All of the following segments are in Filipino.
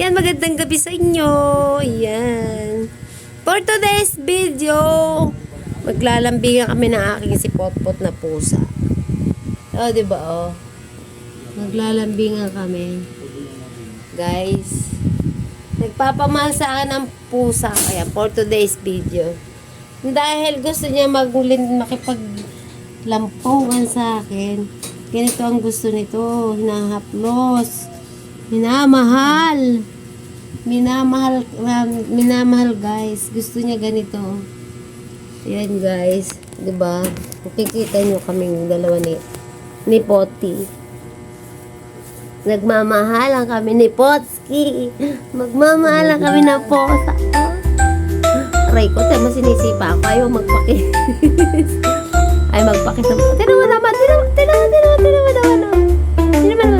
Yan, magandang gabi sa inyo. Yan. For today's video, maglalambingan kami ng aking si Potpot na pusa. Oh, di ba oh? Maglalambingan kami. Guys, nagpapamahal sa akin ng pusa. Kaya for today's video. Dahil gusto niya maglin makipaglampungan sa akin. Ganito ang gusto nito. Hinahaplos. Minamahal. Minamahal. um, minamahal guys. Gusto niya ganito. Ayan guys. ba? Makikita niyo kaming dalawa ni ni Potty. Nagmamahalan kami ni Potski. Magmamahalan kami ng posa. Aray ko, tayo masinisipa ako. Ayaw magpakis. Ay, magpakis. Tinawa naman, tinawa, tinawa, tinawa, tinawa oh. Tinawa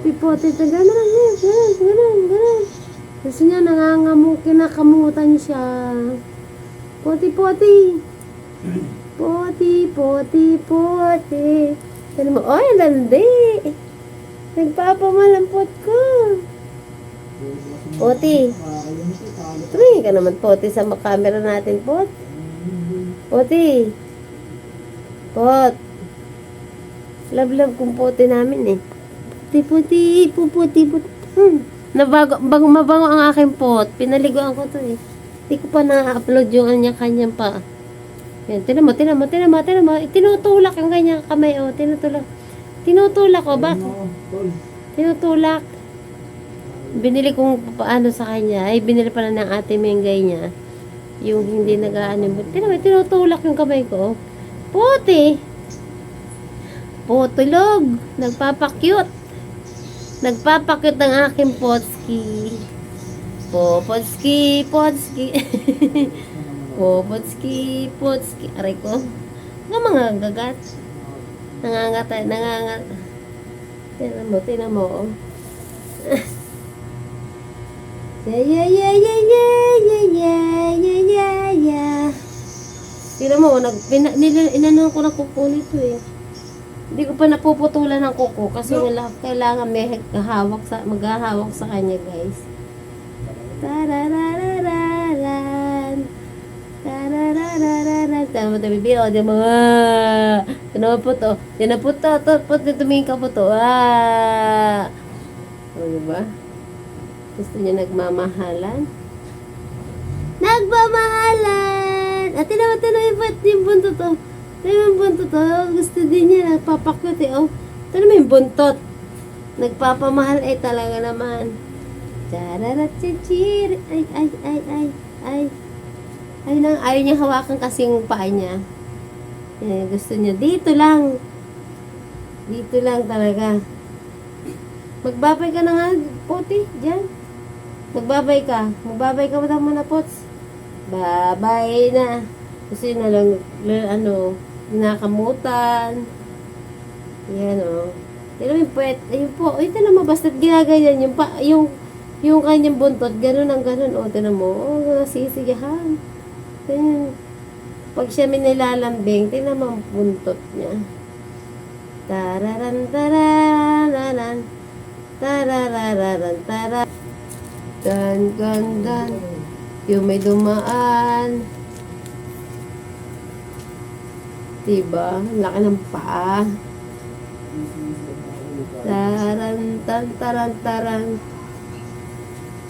Poti, poti, ito gano'n, gano'n, gano'n, gano'n. Gusto niya nangangamu, kinakamutan siya. Poti, poti. Poti, poti, poti. Ano mo, oy, landi. Nagpapamalampot ko. Poti. Tumingin ka naman, Poti, sa camera natin, Pot. Poti. Pot. Love-love kong Poti namin eh. Puti, puti, puputi, puti. Hmm. Nabago, bago, mabango ang aking pot. Pinaliguan ko to eh. Hindi ko pa na-upload yung kanya kanyang pa. Yan, mo, tinan mo, tinan mo. Tinutulak yung kanyang kamay, oh. Tinutulak. Tinutulak, oh. Ba? Tinutulak. Binili kong paano sa kanya. Ay, binili pala ng ate Mengay niya. Yung hindi nag-ano. Tinan mo, tinutulak yung kamay ko. oh. Puti. Putulog. Nagpapakyut. Nagpapakit ang aking potski. Po, potski, potski. po, potski, potski. Aray ko. Nga mga gagat. Nangangatay, nangangat. Tinan mo, tinan mo. oh. yeah, yeah, yeah, yeah, yeah, yeah, yeah, yeah, yeah, yeah. Tinan mo, nag, pina, nila, inanon ko na kuko nito eh. Hindi ko pa napuputulan ng kuko kasi wala kailangan may hawak sa maghahawak sa kanya, guys. Tarararararan. Tarararararan. Tama mo tabi o di mo. Ah. Tinawa po to. Tinawa po to. po to. Tumingin ka po to. Ah. O, diba? Gusto niya nagmamahalan? Nagmamahalan! At tinawa, tinawa yung, bu- yung buntot to. Tinawa yung buntot to. Gusto din niya. Nagpapakyut eh. Oh. Tinawa yung buntot. Nagpapamahal ay talaga naman. Chararat chichir. Ay, ay, ay, ay, ay. Ay, nang, ayaw niya hawakan kasing paa niya. Eh, gusto niya. Dito lang. Dito lang talaga. Magbabay ka na nga, Poti, dyan. Magbabay ka. Magbabay ka ba muna, Pots? Babay na. Kasi na lang, ano, nakamutan. Yan. Oh. Pero yung puwet, ayun po, ito naman, basta't ginaganyan, yung, pa, yung, yung kanyang buntot, ganun ang ganun, o, tinan mo, oh, nasisigahan. Ganyan. Pag siya may nilalambing, tinan mo ang buntot niya. Tararan, tararan, tararararan, tara. Dan, dan, dan. Yung may dumaan. Diba? Laki ng paa. Tarantan, tarantaran.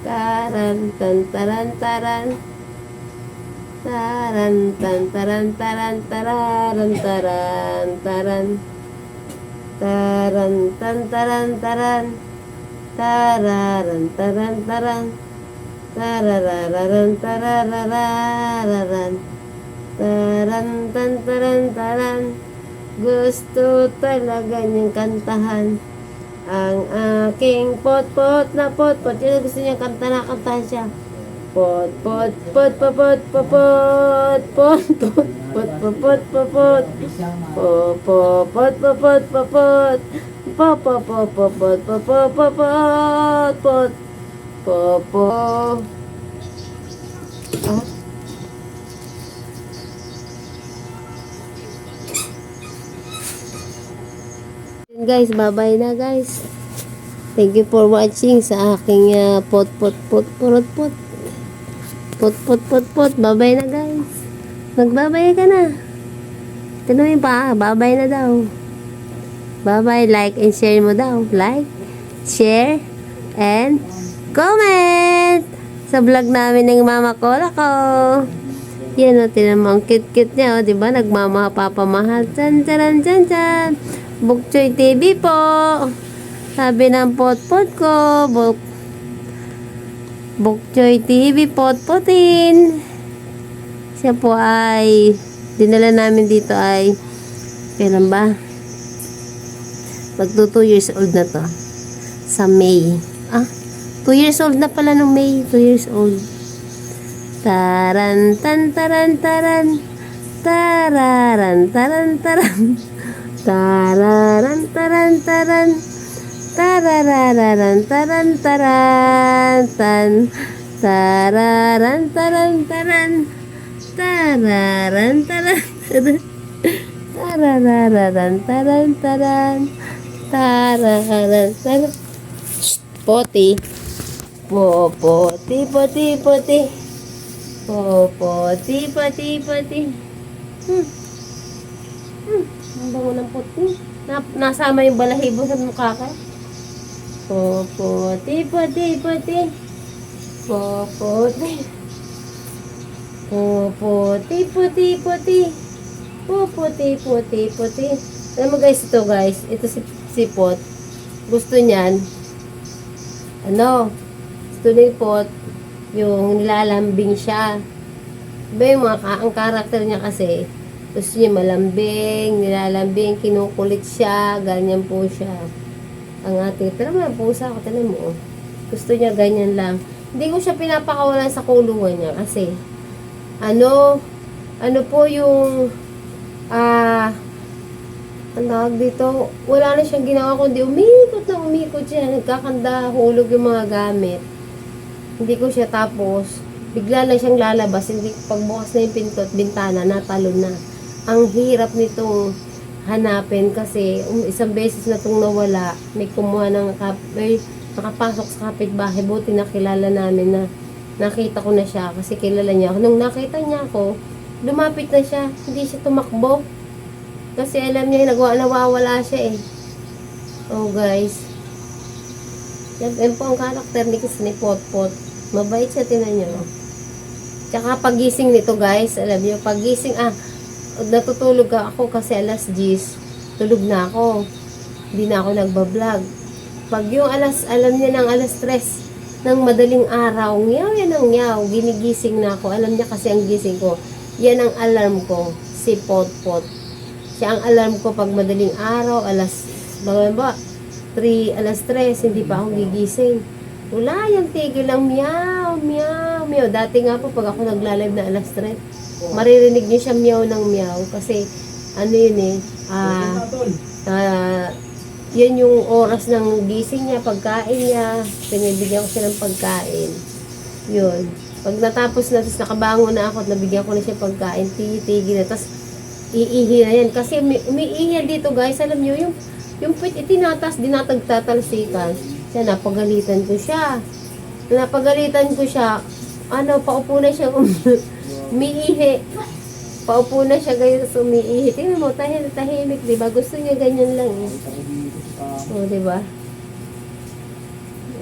Tarantan, tarantaran. Tarantan, tarantaran, tarantaran, taran. Tarantan, tarantaran. Tararan, tarantaran. Tararararan, tararararan. Taran, tan, taran, taran. Gusto talaga niyang kantahan. Ang aking pot-pot na pot-pot. Yun gusto niyang kanta na kantahan siya. Pot, pot, pot, pot, pot, pot, pot, pot, pot, pot, pot, pot, pot, pot. Po, po, pot, pot, pot, pot, pot. Po, po, po, po, pot, po, po, po, pot, pot. Po, po. Ah? Guys, bye-bye na guys. Thank you for watching sa aking uh, pot pot pot pot pot pot pot pot pot bye-bye na guys. Magbabay ka na. Tanungin pa, bye-bye na daw. Bye-bye, like and share mo daw. Like, share, and comment sa vlog namin ng Mama Cola ko. Yan o, tinan mo, ang cute-cute niya, o, di ba? Nagmamahal-papamahal. Tsan, tsan, tsan, tsan. Bukchoy TV po. Sabi ng pot-pot ko, Buk Bukchoy TV, pot-potin. Siya po ay, dinala namin dito ay, kailan ba? Magto 2 years old na to. Sa May. Ah, 2 years old na pala nung May. 2 years old. Taran, tan, taran, taran. Tararan, taran, taran. Tararan, taran, taran. Tararararan, taran, taran, tan. Tararan, taran, taran. Tararan, taran, taran. Tararararan, taran, taran. Tararan, taran. Poti. Po, poti, poti, poti. Po, poti, poti, poti. Hmm. Hmm. Ang bango ng poti. Na, nasama yung balahibo sa mukha ka. Po, poti, poti, poti. Po, poti. Po, poti. Po, poti, poti, poti. Alam mo guys, ito guys. Ito si, si Pot. Gusto niyan. Ano? Gusto ni Pot. Yung nilalambing siya. Diba yung mga, ang karakter niya kasi, gusto niya malambing, nilalambing, kinukulit siya, ganyan po siya. Ang ating, pero mga pusa ko, tanan mo, oh. gusto niya ganyan lang. Hindi ko siya pinapakawalan sa kulungan niya kasi, ano, ano po yung, ah, ang tawag dito, wala na siyang ginawa kundi umikot na umikot siya, nagkakanda, hulog yung mga gamit. Hindi ko siya tapos, bigla lang siyang lalabas, hindi pagbukas na yung pinto at bintana, natalon na. Ang hirap nitong hanapin kasi um, isang beses na itong nawala, may kumuha ng kap, may nakapasok sa kapitbahay, buti nakilala namin na nakita ko na siya kasi kilala niya ako. Nung nakita niya ako, lumapit na siya, hindi siya tumakbo. Kasi alam niya, nagawa, nawawala siya eh. Oh guys. Yan, yan po ang karakter ni Kiss ni Potpot. Mabait siya, tinan niyo. Tsaka pagising nito guys, alam niyo, pagising, ah, natutulog ako kasi alas 10, tulog na ako. Hindi na ako nagbablog. Pag yung alas, alam niya ng alas 3 ng madaling araw, ngiyaw yan ang ngiyaw, ginigising na ako. Alam niya kasi ang gising ko. Yan ang alarm ko, si Potpot. Siya ang alarm ko pag madaling araw, alas, ba ba, 3, alas 3, hindi pa ako gigising. Wala, yung tigil lang, meow, meow, meow. Dati nga po, pag ako nagla-live na alas 3, maririnig niyo siya meow ng meow. Kasi, ano yun eh, ah, ah, yan yung oras ng gising niya, pagkain niya, pinibigyan ko siya ng pagkain. Yun. Pag natapos na, tapos nakabangon na ako at nabigyan ko na siya pagkain, titigil na, tapos iihi na yan. Kasi umi umiihi dito guys, alam niyo yung yung pit itinatas, dinatagtatalsikan. Siya, napagalitan ko siya. Napagalitan ko siya, ano, paupo na siya um, umiihi. Paupo na siya ganyan sa umiihi. Tingnan mo, tahimik, tahimik, di ba? Gusto niya ganyan lang eh. O, di ba?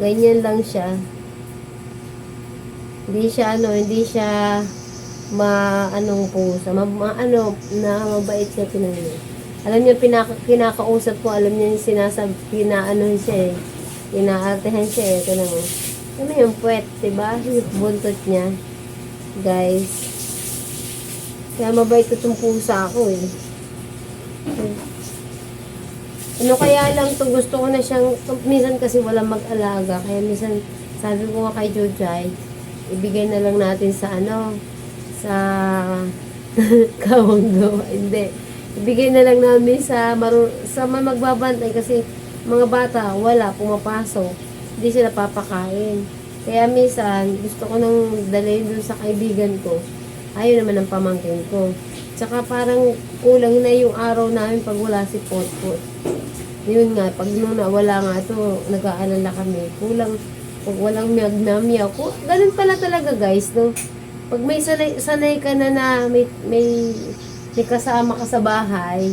Ganyan lang siya. Hindi siya, ano, hindi siya ma anong pusa, ma, ma- ano, na mabait siya tinanong. Alam niyo, pinaka, kinakausap ko, alam niya yung sinasab, pinaano siya eh. Inaartehan siya. Ito na mo. Ano yung puwet, diba? Yung buntot niya. Guys. Kaya mabait ko itong pusa ako eh. Ano kaya lang to gusto ko na siyang, minsan kasi walang mag-alaga. Kaya minsan, sabi ko nga kay Jojay, ibigay na lang natin sa ano, sa kawang gawa. Hindi. Ibigay na lang namin sa maru sa magbabantay kasi mga bata, wala, pumapasok. Hindi sila papakain. Kaya minsan, gusto ko nang dalhin dun sa kaibigan ko. Ayaw naman ang pamangkin ko. Tsaka parang kulang na yung araw namin pag wala si Potpot. Yun nga, pag nung nawala nga ito, nag-aalala kami. Kulang, pag walang miyag na. Ku- Ganun pala talaga guys, no? Pag may sanay, sanay ka na na may, may, may kasama ka sa bahay,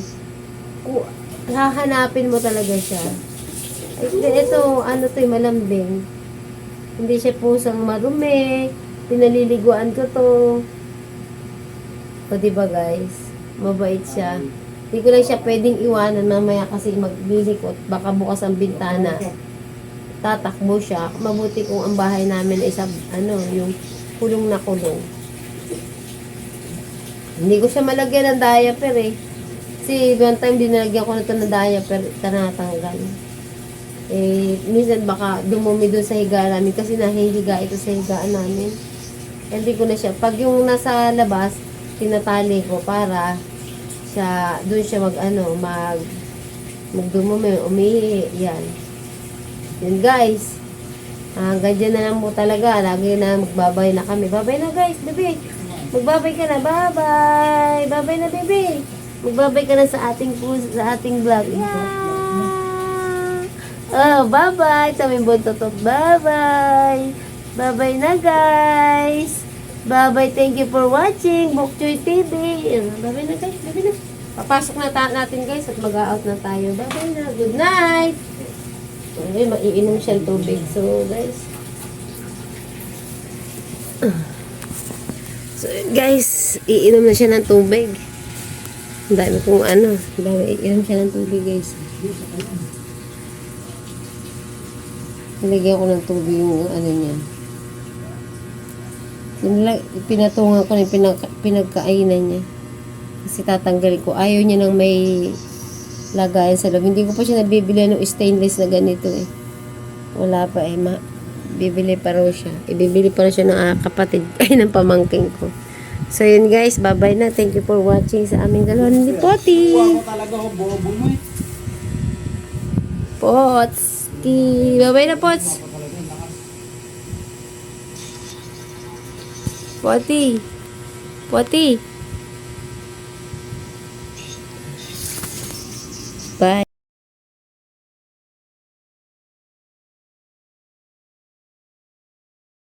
hahanapin mo talaga siya. Ito, ano to, malambing. Hindi siya pusang marumi. Pinaliliguan ko to. O, diba guys? Mabait siya. Hindi ko lang siya pwedeng iwanan mamaya kasi maglilikot. Baka bukas ang bintana. Tatakbo siya. Mabuti kung ang bahay namin ay sa, ano, yung kulong na kulong. Hindi ko siya malagyan ng diaper eh. Kasi one time dinalagyan ko na ito ng diaper, tanatanggal. Eh, minsan baka dumumi doon sa higa namin kasi nahihiga ito sa higaan namin. Hindi ko na siya. Pag yung nasa labas, tinatali ko para siya, doon siya mag ano, mag magdumumi, umihi, yan. Yun guys. Ah, ganyan na lang po talaga. Lagi na magbabay na kami. Babay na guys, bebe. Magbabay ka na. Bye-bye. Babay na, bebe. Magbabay ka na sa ating pus sa ating vlog. Yeah. Oh, bye-bye. Mo toto. Bye-bye. Bye-bye na, guys. Bye-bye. Thank you for watching Bokchoy TV. Bye-bye na, guys. Bye-bye na. Papasok na ta- natin, guys, at mag-out na tayo. Bye-bye na. Good night. Ay, maiinom siya tubig. So, guys. So, guys, iinom na siya ng tubig. Dami kung ano. Dami, iinom siya ng tubig, guys. Nilagyan ko ng tubig yung ano niya. Pinatungan ko na yung pinag, pinagkainan niya. Kasi tatanggalin ko. Ayaw niya nang may lagayan sa loob. Hindi ko pa siya nabibili ng stainless na ganito eh. Wala pa eh. Ma bibili pa raw siya. Ibibili pa raw siya ng ah, kapatid ay ng pamangking ko. So yun guys, bye-bye na. Thank you for watching sa aming dalawa ni Poti. Kuha ko talaga ako, bobo mo. Pots. Ti. Bye-bye na Pots. Poti. Poti. Bye.